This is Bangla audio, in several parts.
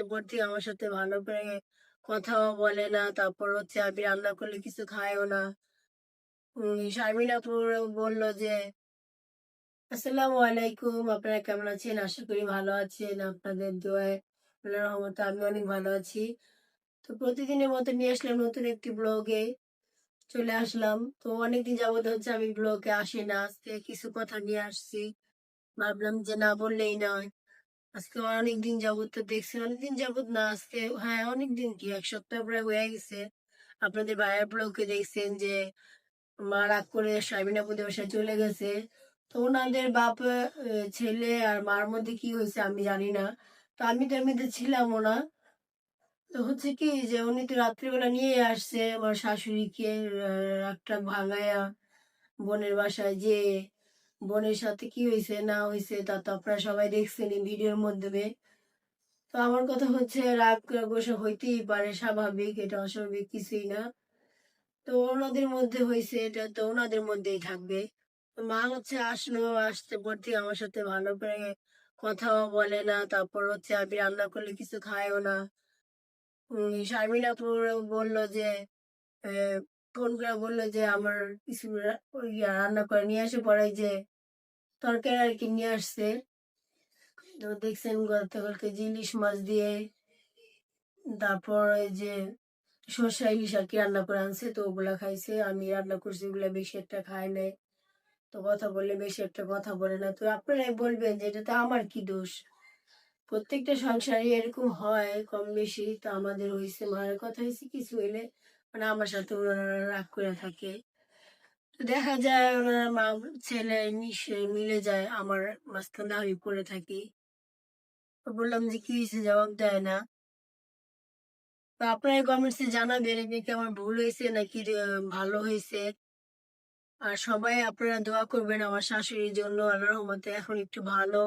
আসতে থেকে আমার সাথে ভালো করে কথাও বলে না। তারপর হচ্ছে আমি রান্না করলে কিছু খায়ও না। শারমিনাপুর বলল যে, আসসালামু আলাইকুম, আপনারা কেমন আছেন? আশা করি ভালো আছেন। আপনাদের দোয়ায় রহমতে আমি অনেক ভালো আছি। তো প্রতিদিনের মতো নিয়ে আসলাম নতুন একটি ব্লগে। চলে আসলাম। তো অনেকদিন যাবত হচ্ছে আমি ব্লগে আসি না। আজকে কিছু কথা নিয়ে আসছি। ভাবলাম যে না বললেই নয়। আজকে অনেক দিন যাবত তো দেখছি, অনেকদিন যাবত না, আজকে হ্যাঁ অনেক দিন কি, এক সপ্তাহ প্রায় হয়ে গেছে। আপনাদের ভাইয়ের ব্লগে দেখছেন যে মা রাগ করে সাবিনাপুদের বাসায় চলে গেছে। তো ওনাদের বাপ ছেলে আর মার মধ্যে কি হয়েছে আমি জানি না। তো আমি তো এমনিতে ছিলামও না। তো হচ্ছে কি যে উনি তো রাত্রিবেলা নিয়ে আসছে, আমার শাশুড়িকে একটা ভাঙায়া বোনের বাসায় যে বোনের সাথে কি হয়েছে না হয়েছে তা তো আপনারা সবাই দেখছেন এই ভিডিওর মাধ্যমে। তো আমার কথা হচ্ছে, রাগ গোসা হইতেই পারে, স্বাভাবিক, এটা অস্বাভাবিক, কিছুই না। তো ওনাদের মধ্যে হয়েছে এটা তো ওনাদের মধ্যেই থাকবে। মা হচ্ছে আসলো, আসতে পর থেকে আমার সাথে ভালো করে কথাও বলে না, তারপর হচ্ছে আমি রান্না করলে কিছু খায়ও না। শারমিনাপুর বলল যে ফোন করে বলল যে আমার কিছু রান্না করে নিয়ে আসে, পরে যে তরকারি আর কি নিয়ে আসছে। তো দেখছেন গতকালকে যে ইলিশ মাছ দিয়ে, তারপর যে সর্ষা ইলিশ আর কি রান্না করে আনছে, তো ওগুলা খাইছে। আমি রান্না করছি, ওগুলা বেশি একটা খায় নাই। তো কথা বললে বেশি একটা কথা বলে না। তো আপনারাই বলবেন যে এটা তো আমার কি দোষ? প্রত্যেকটা সংসারে এরকম হয়, কম বেশি। তো আমাদের হয়েছে মায়ের কথা হয়েছে কিছু হইলে মানে আমার সাথে ওনারা রাগ করে থাকে। দেখা যায় ওনার মা, ছেলে মিশে, মিলে যায় আমার মাঝখানে আমি পড়ে থাকি। বললাম যে, কি হয়েছে? জবাব দেয় না। তো আপনারা কমেন্টসে জানাবেন কি আমার ভুল হয়েছে নাকি ভালো হয়েছে? আর সবাই আপনারা দোয়া করবেন আমার শাশুড়ির জন্য আল্লাহ রহমতে এখন একটু ভালো।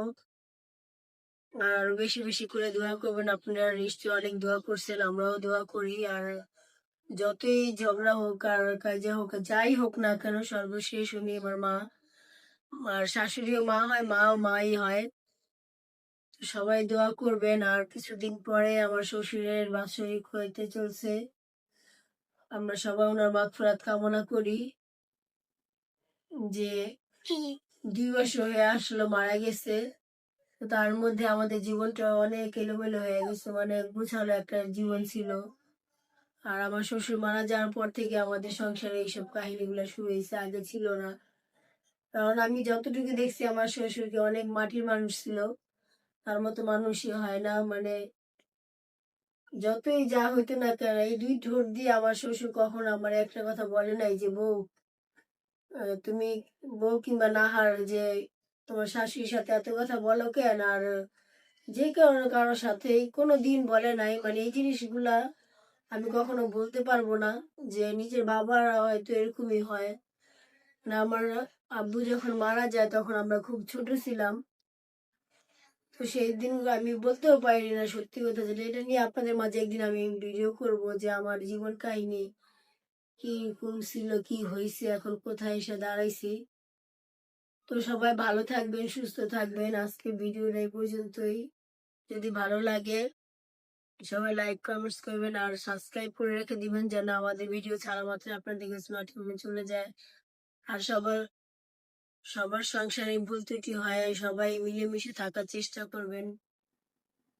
আর বেশি বেশি করে দোয়া করবেন। আপনারা নিশ্চয়ই অনেক দোয়া করছেন, আমরাও দোয়া করি। আর যতই ঝগড়া হোক আর কাজে হোক, যাই হোক না কেন, সর্বশেষ উনি আমার মা আর শাশুড়িও মা হয়, মাও মাই হয়। সবাই দোয়া করবেন, আর কিছুদিন পরে আমার শ্বশুরের বাৎসরিক হইতে চলছে। আমরা সবাই ওনার মাগফিরাত কামনা করি যে দুই বছর হয়ে আসলো মারা গেছে। তার মধ্যে আমাদের জীবনটা অনেক এলোমেলো হয়ে গেছে মানে গুছালো একটা জীবন ছিল। আর আমার শ্বশুর মারা যাওয়ার পর থেকে আমাদের সংসারে এইসব কাহিনীগুলো শুরু হয়েছে, আগে ছিল না। কারণ আমি যতটুকু দেখছি আমার শ্বশুরকে অনেক মাটির মানুষ ছিল। তার মতো মানুষই হয় না মানে যতই যা হইতো না কেন, এই দুই ঠোঁট দিয়ে আমার শ্বশুর কখন আমার একটা কথা বলে নাই যে, বউ তুমি বউ কিংবা নাহার যে তোমার শাশুড়ির সাথে এত কথা বলো কেন? আর যে কারও কারোর সাথে কোনো দিন বলে নাই। মানে এই জিনিসগুলা আমি কখনো বলতে পারব না যে নিজের বাবারা হয়তো এরকমই হয়। না আমার আব্বু যখন মারা যায় তখন আমরা খুব ছোট ছিলাম। তো সেই দিন আমি বলতেও পারি না সত্যি কথা যেটা এটা নিয়ে আপনাদের মাঝে একদিন আমি ভিডিও করব যে আমার জীবন কাহিনী কি, কোন ছিল, কি হয়েছে, এখন কোথায় এসে দাঁড়াইছি। তো সবাই ভালো থাকবেন, সুস্থ থাকবেন। আজকে ভিডিওটা এই পর্যন্তই। যদি ভালো লাগে সবাই লাইক কমেন্টস করবেন আর সাবস্ক্রাইব করে রেখে দিবেন যেন আমাদের ভিডিও ছাড়া মাত্র আপনাদের নোটিফিকেশন চলে যায়। আর সবার সবার সংসারে ভুল ত্রুটি হয়, সবাই মিলেমিশে থাকার চেষ্টা করবেন।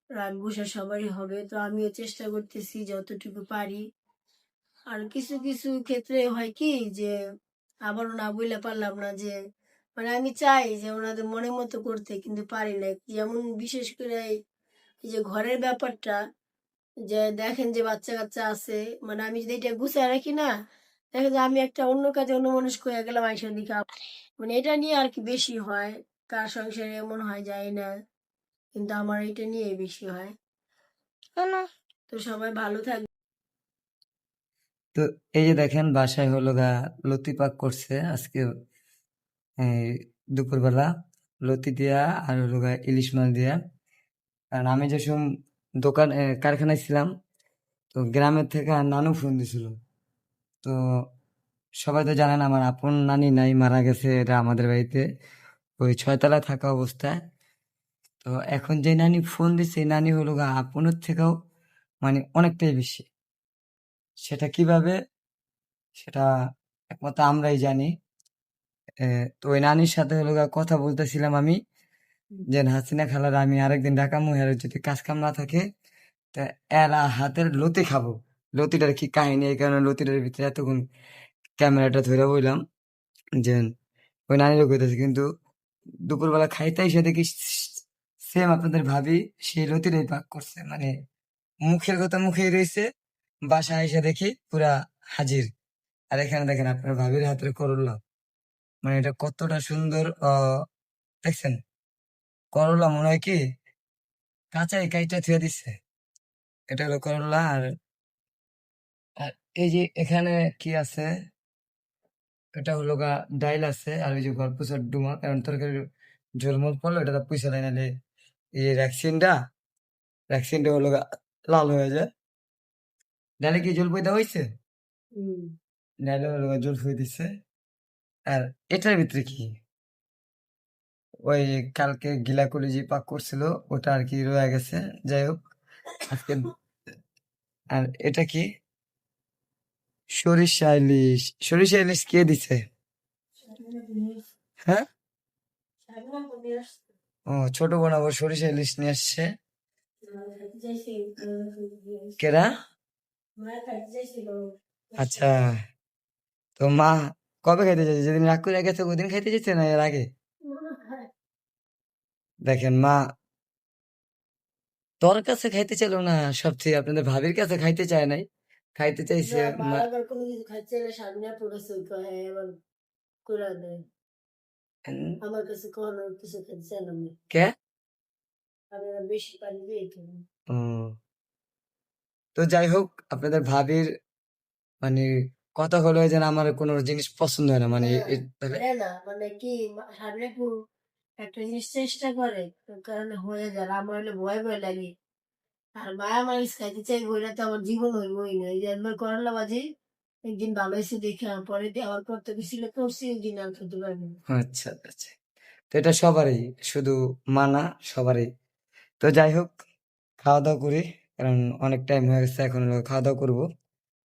রাগ গুসা সবারই হবে, তো আমিও চেষ্টা করতেছি যতটুকু পারি। আর কিছু কিছু ক্ষেত্রে হয় কি যে, আবারও না বললে পারলাম না যে মানে আমি চাই যে ওনাদের মনের মতো করতে, কিন্তু পারি না যেমন বিশেষ করে এই যে ঘরের ব্যাপারটা যে দেখেন যে বাচ্চা কাচ্চা আছে মানে আমি যদি এটা গুছায় রাখি না দেখা যায় আমি একটা অন্য কাজে অন্যমনস্ক হয়ে গেলাম আইসার দিকে মানে এটা নিয়ে আর কি বেশি হয় কার সংসারে এমন হয় যায় না কিন্তু আমার এটা নিয়ে বেশি হয়। তো সবাই ভালো থাকবে তো এই যে দেখেন বাসায় হলো গা লতি পাক করছে আজকে দুপুরবেলা। লতি দিয়া আর হলো গা ইলিশ মাছ দিয়া। কারণ আমি যে দোকান কারখানায় ছিলাম। তো গ্রামের থেকে নানু ফোন দিছিল। তো সবাই তো জানেন আমার আপন নানি নাই, মারা গেছে এটা আমাদের বাড়িতে। ওই ছয়তলায় থাকা অবস্থায়। তো এখন যে নানি ফোন দিছে, এই নানি হলো গা আপনের থেকেও মানে অনেকটাই বেশি। সেটা কীভাবে? সেটা একমাত্র আমরাই জানি। তো ওই নানির সাথে হলো কথা বলতেছিলাম আমি। যে হাসিনা খালার আমি আরেকদিন ডাকামু এর যদি কাজ কাম না থাকে, তা এরা হাতের লতি খাব। লতিটার কি কাহিনী এই কারণে লতিটার ভিতরে এতক্ষণ ক্যামেরাটা ধরে বললাম যে, ওই নানিরও কইতেছে, কিন্তু দুপুরবেলা খাইতে এসে দেখি সেম আপনাদের ভাবি সেই লতিটাই পাক করছে। মানে মুখের কথা মুখেই রয়েছে বাসায় এসে দেখি পুরা হাজির। আর এখানে দেখেন আপনার ভাবির হাতের করল্লা। মানে এটা কতটা সুন্দর দেখছেন? করল্লা মনে হয় কি? কাঁচাই কাইটা থুয়ে দিচ্ছে এটা হলো করলা আর আর এই যে এখানে কি আছে? এটা হলো গা ডাইল আছে আর ওই যে গল্প ডুমা কারণ তরকারি ঝোলমোল পড়ল এটা তো পয়সা দেয় নাহলে এই যে ভ্যাকসিনটা ভ্যাকসিনটা হলো গা লাল হয়ে যায়। ডালে কি জল পয়দা হয়েছে। ডালে হলো গা জল ফুয়ে দিচ্ছে আর এটার ভিতরে কি? ওই কালকে গিলা কলিজি পাক করছিল, ওটা আর কি রয়ে গেছে। যাই হোক, আজকে আর এটা কি? সরিষা ইলিশ। সরিষা ইলিশ কে দিছে? হ্যাঁ? ও, ছোট বোন আবার সরিষা ইলিশ নিয়ে আসছে। কেরা? আচ্ছা তো মা কবে খাইতে যাচ্ছে? যেদিন রাগ করে গেছে, ওদিন খাইতে যাচ্ছে না এর আগে? দেখেন মা তোর কাছে খাইতে চাইলো না সবচেয়ে আপনাদের ভাবির কাছে খাইতে চায় নাই। খাইতে চাইছে হ্যাঁ এবার করে দেয় উম, আমার কাছে কখনো কিছু খেতে চায় না কে? বেশি পানি দিয়ে তো যাই হোক আপনাদের ভাবির মানে কথা হলো যেন আমার কোনো জিনিস পছন্দ হয় না মানে মানে কি একটা জিনিস চেষ্টা করে কারণে হয়ে যায় আমার হলে ভয় ভয় লাগে। আর মায়া মানুষ খাইতে চাই বইটা তো আমার জীবন হইবই না। এই যে একবার করলা বাজি একদিন ভালো হয়েছে দেখে পরে আমার করতে গেছিল করছি একদিন আর খেতে পারব না। আচ্ছা আচ্ছা তো এটা সবারই, শুধু মানা সবারই। তো যাই হোক খাওয়া দাওয়া করি, কারণ অনেক টাইম হয়ে গেছে, এখন খাওয়া দাওয়া করব।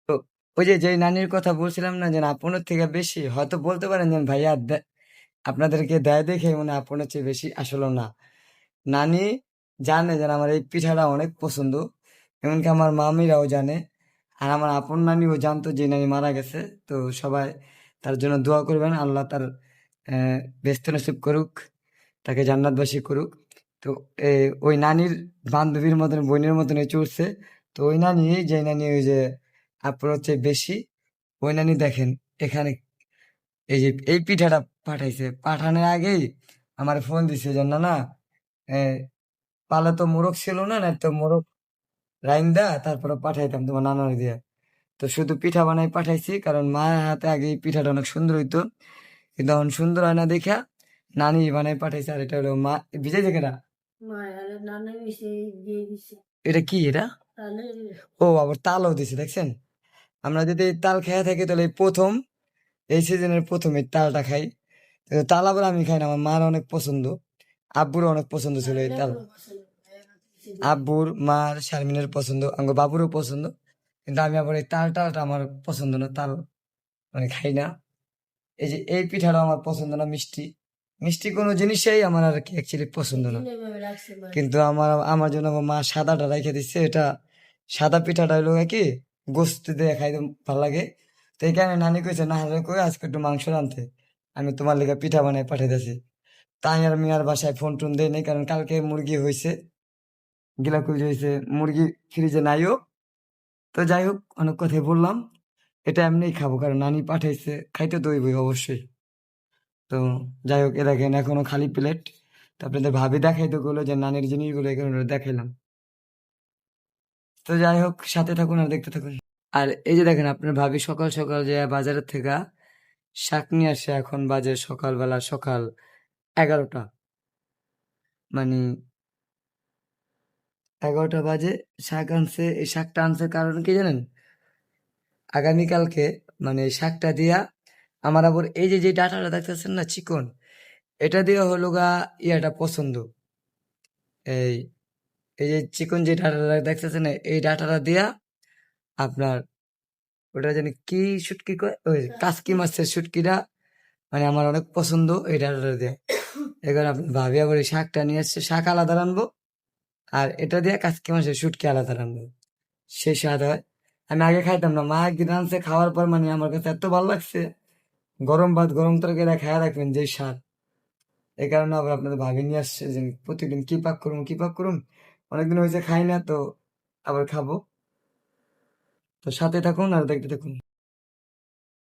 তো ওই যে যে নানির কথা বলছিলাম না যে আপনার থেকে বেশি, হয়তো বলতে পারেন যে, ভাইয়া আপনাদেরকে দেয় দেখে মানে আপনার চেয়ে বেশি আসলে না। নানি জানে যে আমার এই পিঠাটা অনেক পছন্দ। এমনকি আমার মামিরাও জানে। আর আমার আপন নানিও জানতো যে নানি মারা গেছে। তো সবাই তার জন্য দোয়া করবেন। আল্লাহ তার ব্যস্ত নসিব করুক, তাকে জান্নাতবাসী করুক। তো ওই নানির বান্ধবীর মতন, বোনের মতন চলছে। তো ওই নানি যে নানি ওই যে আপনার হচ্ছে বেশি, ওই নানি দেখেন এখানে এই যে, এই পিঠাটা পাঠাইছে। পাঠানোর আগেই আমার ফোন দিছে যে না না পালে তো মোরগ ছিল না না তো মোরগ রাইন দা তারপরে পাঠাইতাম তোমার নানার দিয়ে। তো শুধু পিঠা বানাই পাঠাইছি কারণ মায়ের হাতে আগে পিঠাটা অনেক সুন্দর হইতো। কিন্তু এখন সুন্দর হয় না দেখা নানি বানাই পাঠাইছে আর এটা হলো মা বিজয় থেকে না এটা কি এটা? ও আবার তালও দিছে দেখছেন? আমরা যদি তাল খেয়ে থাকি তাহলে প্রথম এই সিজনের প্রথম এই তালটা খাই। তো তাল আবার আমি খাই না, আমার মার অনেক পছন্দ আব্বুরও অনেক পছন্দ ছিল এই তাল আব্বুর, মার, শারমিনের পছন্দ আমার বাবুরও পছন্দ, কিন্তু আমি আবার এই তাল টালটা আমার পছন্দ না, তাল মানে খাই না। এই যে এই পিঠাটা আমার পছন্দ না, মিষ্টি। মিষ্টি কোনো জিনিসই আমার আর কি অ্যাকচুয়ালি পছন্দ না। কিন্তু আমার আমার জন্য আমার মা সাদাটা রেখে দিচ্ছে, এটা সাদা পিঠাটা হলো কি, গোস্ত দিয়ে খাইতে ভালো লাগে। তো এই কারণে নানি কইছে, না হলে কই, আজকে একটু মাংস রানতে। আমি তোমার লেগে পিঠা বানাই পাঠাইতেছি। তাই আর আমি আর বাসায় ফোন টোন দেই নাই, কারণ কালকে মুরগি হয়েছে গিলা কুইজ হয়েছে মুরগি ফ্রিজে নাইও তো যাই হোক, অনেক কথাই বললাম। এটা এমনিই খাব, কারণ নানি পাঠাইছে, খাইতে তো হইবই অবশ্যই। তো যাই হোক, এ দেখেন, এখনও খালি প্লেট তো আপনাদের ভাবি দেখাইতে গেলো যে নানির জিনিসগুলো এখানে দেখাইলাম। তো যাই হোক, সাথে থাকুন আর দেখতে থাকুন। আর এই যে দেখেন, আপনার ভাবি সকাল সকাল যে বাজারের থেকে শাক নিয়ে আসে এখন বাজে সকালবেলা সকাল এগারোটা। মানে এগারোটা বাজে, শাক আনছে, এই শাকটা আনছে কারণ কি জানেন? আগামীকালকে মানে শাকটা দিয়া আমার আবার এই যে যে ডাটাটা দেখতেছেন না চিকন, এটা দিয়ে হলো গা ইয়াটা পছন্দ। এই এই যে চিকন যে ডাটাটা দেখতেছেন এই ডাটাটা দিয়া আপনার ওটা জানি কি শুটকি কয়? ওই কাসকি মাছের শুটকিটা মানে আমার অনেক পছন্দ ডাটাটা দিয়ে। এবার ভাবি আবার শাকটা নিয়ে আসছে শাক আলাদা রানবো আর এটা দিয়ে কাসকি মাছের শুটকি আলাদা রানবো সেই স্বাদ হয়। আমি আগে খাইতাম না, মা একদিন আনছে, খাওয়ার পর মানে আমার কাছে এত ভালো লাগছে। গরম ভাত, গরম তরকারি খায়া রাখবেন যে স্বাদ। এই কারণে আবার আপনাদের ভাবি নিয়ে আসছে যে প্রতিদিন কি পাক করুন কি পাক করুন অনেকদিন হয়েছে খাই না, তো আবার খাব। তো সাথে থাকুন আর দেখতে থাকুন।